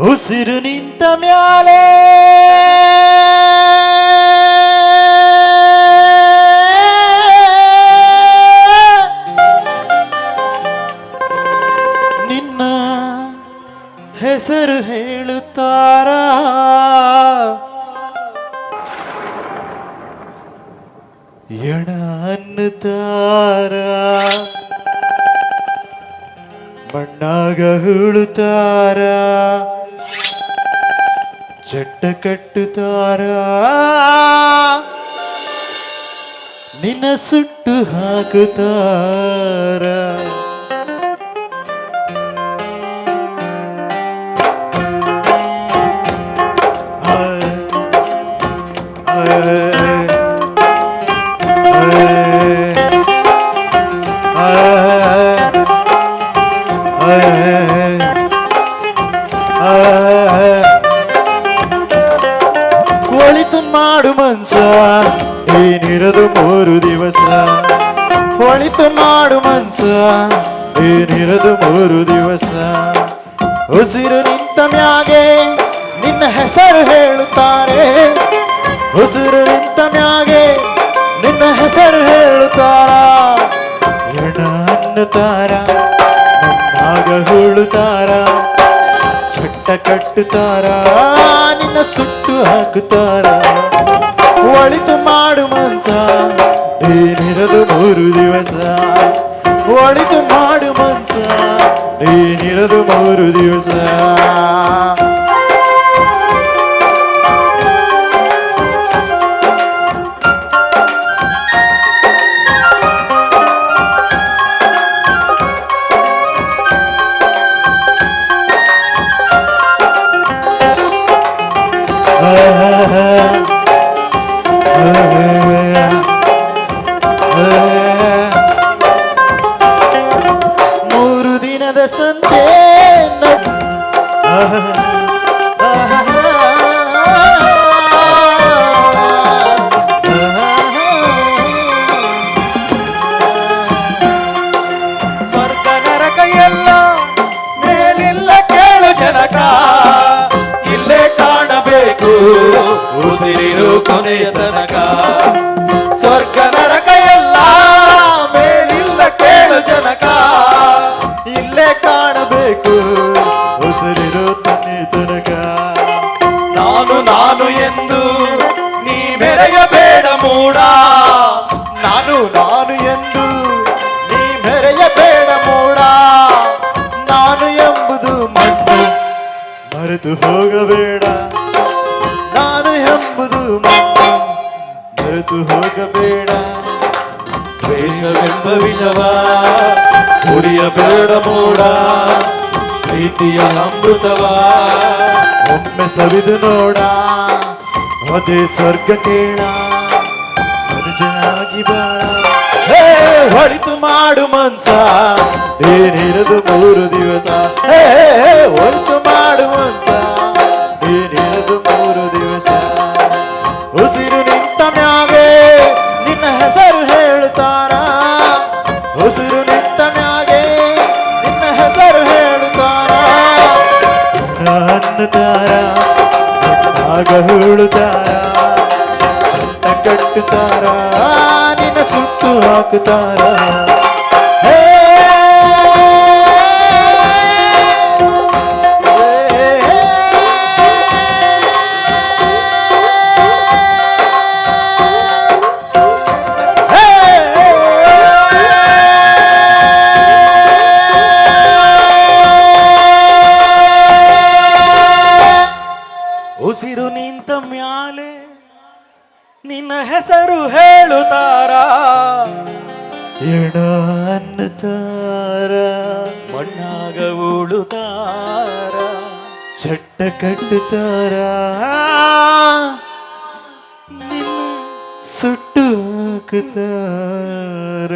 ಉಸಿರು ನಿಂತ ಮ್ಯಾಲೆ. ನಿನ್ನ ಹೆಸರು ಹೇಳುತ್ತಾರ? ಎಣ ಅನ್ನುತ್ತಾರ? ಮಣ್ಣಾಗ ಹುಳುತ್ತಾರ? ಚಟ್ಟ ಕಟ್ಟುತ್ತಾರ ನಿನ್ನ ಸುಟ್ಟು ಹಾಕುತ್ತಾರ ಒಳಿತು ದಿವಸ. ಒಳಿತು ಮಾಡು ಮನ್ಸ, ಏನಿರದು ಮೂರು ದಿವಸ. ಉಸಿರು ನಿಂತ ಮ್ಯಾಗೆ ನಿನ್ನ ಹೆಸರು ಹೇಳುತ್ತಾರೆ. ಉಸಿರು ನಿಂತ ಮ್ಯಾಗೆ ನಿನ್ನ ಹೆಸರು ಹೇಳುತ್ತಾರ. ಎಣ ಅನ್ನುತ್ತಾರ ನನ್ನಾಗ ಹುಳುತ್ತಾರ. ಚಟ್ಟ ಕಟ್ಟುತ್ತಾರ, ನಿನ್ನ ಸುಟ್ಟು ಹಾಕುತ್ತಾರ. ಒಳಿತು ಮಾಡು ಮನ್ಸ ಏನಿರದು ಮೂರು ದಿವಸ ಒಳಿತು ಮಾಡು ಮನ್ಸ ಏನಿರದು ಮೂರು ದಿವಸ ಮೂರು ದಿನದ ಸಂತೆ ನಡ್- ಸ್ವರ್ಗ ನರಕ ಎಲ್ಲ ಮೇಲಿಲ್ಲ ಕೇಳು ಜನಕ. ಇಲ್ಲೇ ಕಾಣಬೇಕು ಉಸಿರಿರು ಕೊನೆಯ ತನಕ. ಮರೆತು ಹೋಗಬೇಡ. ನಾನು ಎಂಬುದು ಮರೆತು ಹೋಗಬೇಡ. ದ್ವೇಷವೆಂಬ ವಿಷವ ಸುರಿಯಬೇಡ ಮೂಡ, ಪ್ರೀತಿಯ ಅಮೃತವ. ಒಮ್ಮೆ ಸವಿದು ನೋಡ, ಅದೇ ಸ್ವರ್ಗ ಕೇಳ. ಬಾಳ ಹೊಳಿತು ಮಾಡು ಮನ್ಸ. ಏನಿರದು ಮೂರು ದಿವಸ? ಏ ಹೊಳಿತು ಮಾಡು ಮನ್ಸ. ಏನಿರದು ಮೂರು ದಿವಸ? ಕಟ್ಟುತ್ತಾರ ನಿನ್ನ ಸುತ್ತು ಹಾಕುತ್ತಾರ. ಉಸಿರು ನಿಂತ ಮ್ಯಾಲೆ ನಿನ್ನ ಹೆಸರು ಹೇಳುತ್ತಾರ. ಎಣ ಅನ್ನುತ್ತಾರ. ಮಣ್ಣಾಗ ಉಳುತ್ತಾರ. ಚಟ್ಟ ಕಟ್ಟುತ್ತಾರ. ನಿನ್ನ ಸುಟ್ಟು ಹಾಕುತ್ತಾರ.